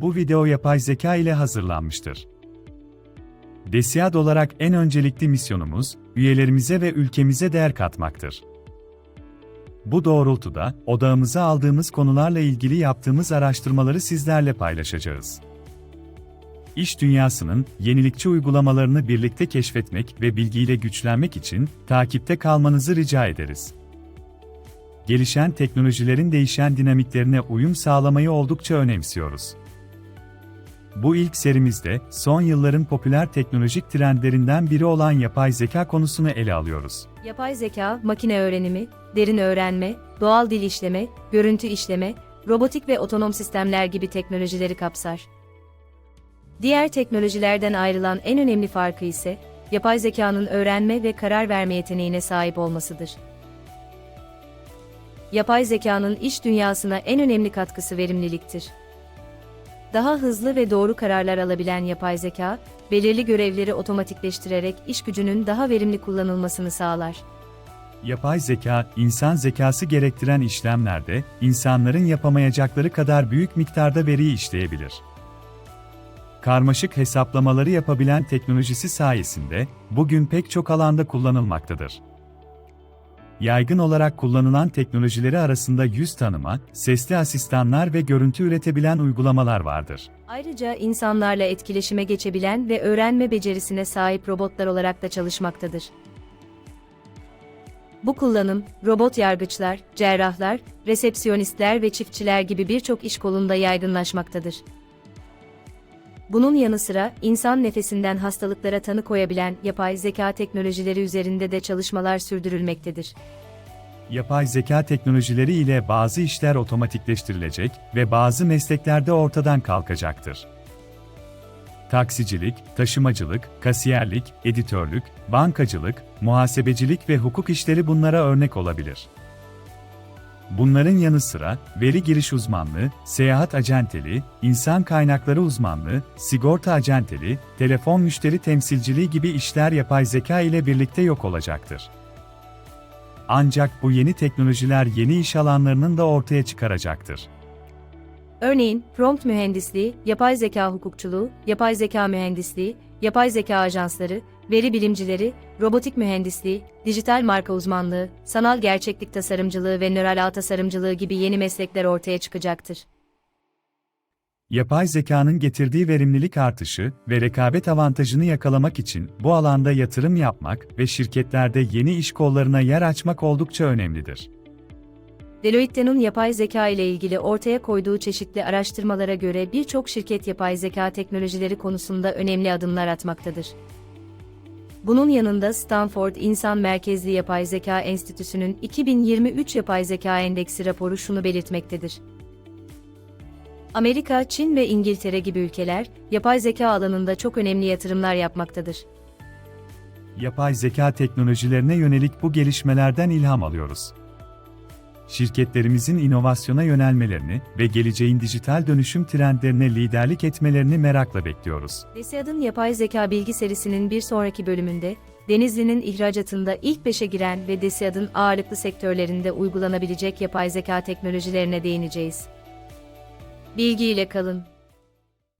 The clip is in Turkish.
Bu video yapay zeka ile hazırlanmıştır. DESIAD olarak en öncelikli misyonumuz, üyelerimize ve ülkemize değer katmaktır. Bu doğrultuda, odağımıza aldığımız konularla ilgili yaptığımız araştırmaları sizlerle paylaşacağız. İş dünyasının yenilikçi uygulamalarını birlikte keşfetmek ve bilgiyle güçlenmek için takipte kalmanızı rica ederiz. Gelişen teknolojilerin değişen dinamiklerine uyum sağlamayı oldukça önemsiyoruz. Bu ilk serimizde son yılların popüler teknolojik trendlerinden biri olan yapay zeka konusunu ele alıyoruz. Yapay zeka, makine öğrenimi, derin öğrenme, doğal dil işleme, görüntü işleme, robotik ve otonom sistemler gibi teknolojileri kapsar. Diğer teknolojilerden ayrılan en önemli farkı ise, yapay zekanın öğrenme ve karar verme yeteneğine sahip olmasıdır. Yapay zekanın iş dünyasına en önemli katkısı verimliliktir. Daha hızlı ve doğru kararlar alabilen yapay zeka, belirli görevleri otomatikleştirerek iş gücünün daha verimli kullanılmasını sağlar. Yapay zeka, insan zekası gerektiren işlemlerde, insanların yapamayacakları kadar büyük miktarda veriyi işleyebilir. Karmaşık hesaplamaları yapabilen teknolojisi sayesinde, bugün pek çok alanda kullanılmaktadır. Yaygın olarak kullanılan teknolojileri arasında yüz tanıma, sesli asistanlar ve görüntü üretebilen uygulamalar vardır. Ayrıca insanlarla etkileşime geçebilen ve öğrenme becerisine sahip robotlar olarak da çalışmaktadır. Bu kullanım, robot yargıçlar, cerrahlar, resepsiyonistler ve çiftçiler gibi birçok iş kolunda yaygınlaşmaktadır. Bunun yanı sıra, insan nefesinden hastalıklara tanı koyabilen yapay zeka teknolojileri üzerinde de çalışmalar sürdürülmektedir. Yapay zeka teknolojileri ile bazı işler otomatikleştirilecek ve bazı mesleklerde ortadan kalkacaktır. Taksicilik, taşımacılık, kasiyerlik, editörlük, bankacılık, muhasebecilik ve hukuk işleri bunlara örnek olabilir. Bunların yanı sıra veri giriş uzmanlığı, seyahat acenteliği, insan kaynakları uzmanlığı, sigorta acenteliği, telefon müşteri temsilciliği gibi işler yapay zeka ile birlikte yok olacaktır. Ancak bu yeni teknolojiler yeni iş alanlarının da ortaya çıkaracaktır. Örneğin, prompt mühendisliği, yapay zeka hukukçuluğu, yapay zeka mühendisliği, yapay zeka ajansları, veri bilimcileri, robotik mühendisliği, dijital marka uzmanlığı, sanal gerçeklik tasarımcılığı ve nöral ağ tasarımcılığı gibi yeni meslekler ortaya çıkacaktır. Yapay zekanın getirdiği verimlilik artışı ve rekabet avantajını yakalamak için bu alanda yatırım yapmak ve şirketlerde yeni iş kollarına yer açmak oldukça önemlidir. Deloitte'nin yapay zeka ile ilgili ortaya koyduğu çeşitli araştırmalara göre birçok şirket yapay zeka teknolojileri konusunda önemli adımlar atmaktadır. Bunun yanında Stanford İnsan Merkezli Yapay Zeka Enstitüsü'nün 2023 Yapay Zeka Endeksi raporu şunu belirtmektedir. Amerika, Çin ve İngiltere gibi ülkeler, yapay zeka alanında çok önemli yatırımlar yapmaktadır. Yapay zeka teknolojilerine yönelik bu gelişmelerden ilham alıyoruz. Şirketlerimizin inovasyona yönelmelerini ve geleceğin dijital dönüşüm trendlerine liderlik etmelerini merakla bekliyoruz. DESIAD'ın yapay zeka bilgi serisinin bir sonraki bölümünde, Denizli'nin ihracatında ilk beşe giren ve DESIAD'ın ağırlıklı sektörlerinde uygulanabilecek yapay zeka teknolojilerine değineceğiz. Bilgiyle kalın.